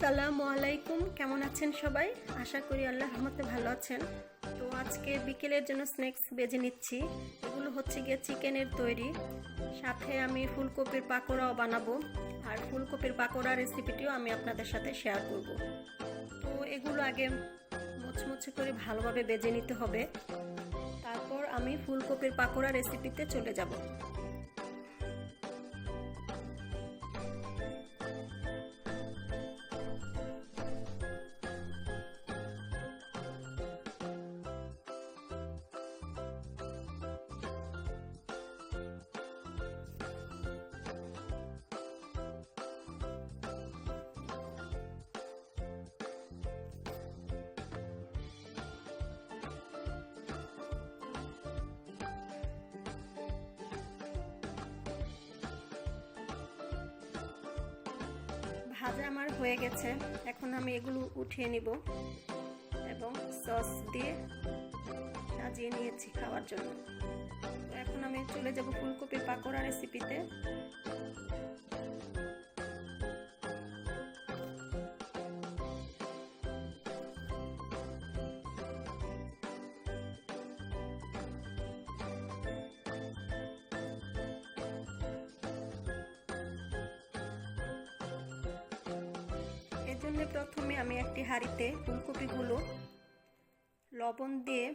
আসসালামু আলাইকুম। কেমন আছেন সবাই? আশা করি আল্লাহ রহমতে ভালো আছেন। তো আজকে বিকেলের জন্য স্ন্যাক্স বেজে নিচ্ছি। এগুলো হচ্ছে গিয়ে চিকেনের তৈরি। সাথে আমি ফুলকপির পাকোড়াও বানাবো। আর ফুলকপির পাকোড়া রেসিপিটিও আমি আপনাদের সাথে শেয়ার করব। তো এগুলো আগে মুচমুচে করে ভালোভাবে বেজে নিতে হবে। তারপর আমি ফুলকপির পাকোড়া রেসিপিতে চলে যাব। ভাজা আমার হয়ে গেছে। এখন আমি এগুলো উঠিয়ে নিব এবং সস দিয়ে সাজিয়ে নিয়েছি খাওয়ার জন্য। এখন আমি চলে যাব ফুলকপি পাকোড়া রেসিপিতে জন্য প্রথমে আমি একটি হাঁড়িতে ফুলকপিগুলো লবণ দিয়ে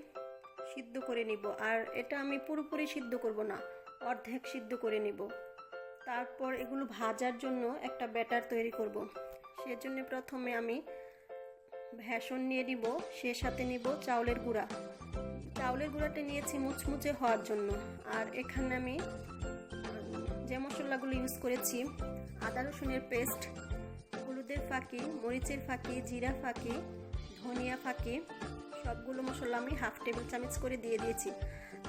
সিদ্ধ করে নিব। আর এটা আমি পুরোপুরি সিদ্ধ করব না, অর্ধেক সিদ্ধ করে নিব। তারপর এগুলো ভাজার জন্য একটা ব্যাটার তৈরি করব। সেজন্য প্রথমে আমি ভেষণ নিয়ে নিব, সে সাথে নিব চাউলের গুঁড়া। চাউলের গুঁড়াটা নিয়েছি মুচমুচে হওয়ার জন্য। আর এখানে আমি যে মশলাগুলো ইউজ করেছি, আদা রসুনের পেস্ট হলুদের ফাঁকি, মরিচের ফাঁকি, জিরা ফাঁকি, ধনিয়া ফাঁকি, সবগুলো মশলা আমি হাফ টেবিল চামচ করে দিয়ে দিয়েছি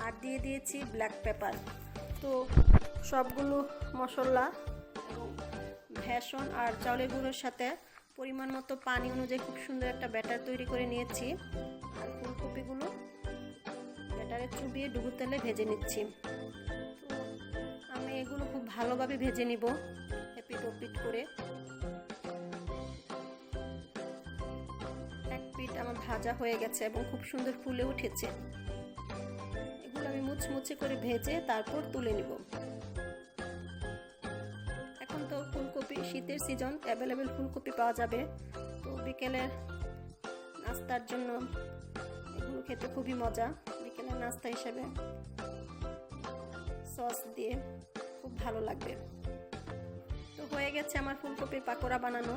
আর দিয়ে দিয়েছি ব্ল্যাক পেপার তো সবগুলো মশলা ভেষণ আর চাউলের গুঁড়োর সাথে পরিমাণ মতো পানি অনুযায়ী খুব সুন্দর একটা ব্যাটার তৈরি করে নিয়েছি আর ফুলকপিগুলো ব্যাটারে চুবিয়ে ডুবু তেলে ভেজে নিচ্ছি। আমি এগুলো খুব ভালোভাবে ভেজে নিব এপিট ওপিট করে। পিঠ আমার ভাজা হয়ে গেছে এবং খুব সুন্দর ফুলে উঠেছে। এগুলো আমি মুচমুচে করে ভেজে তারপর তুলে নিব। এখন তো ফুলকপি শীতের সিজন অ্যাভেলেবেল ফুলকপি পাওয়া যাবে। তো বিকেলের নাস্তার জন্য এগুলো খেতে খুবই মজা বিকেলের নাস্তা হিসেবে সস দিয়ে খুব ভালো লাগবে। তো হয়ে গেছে আমার ফুলকপির পাকোড়া বানানো।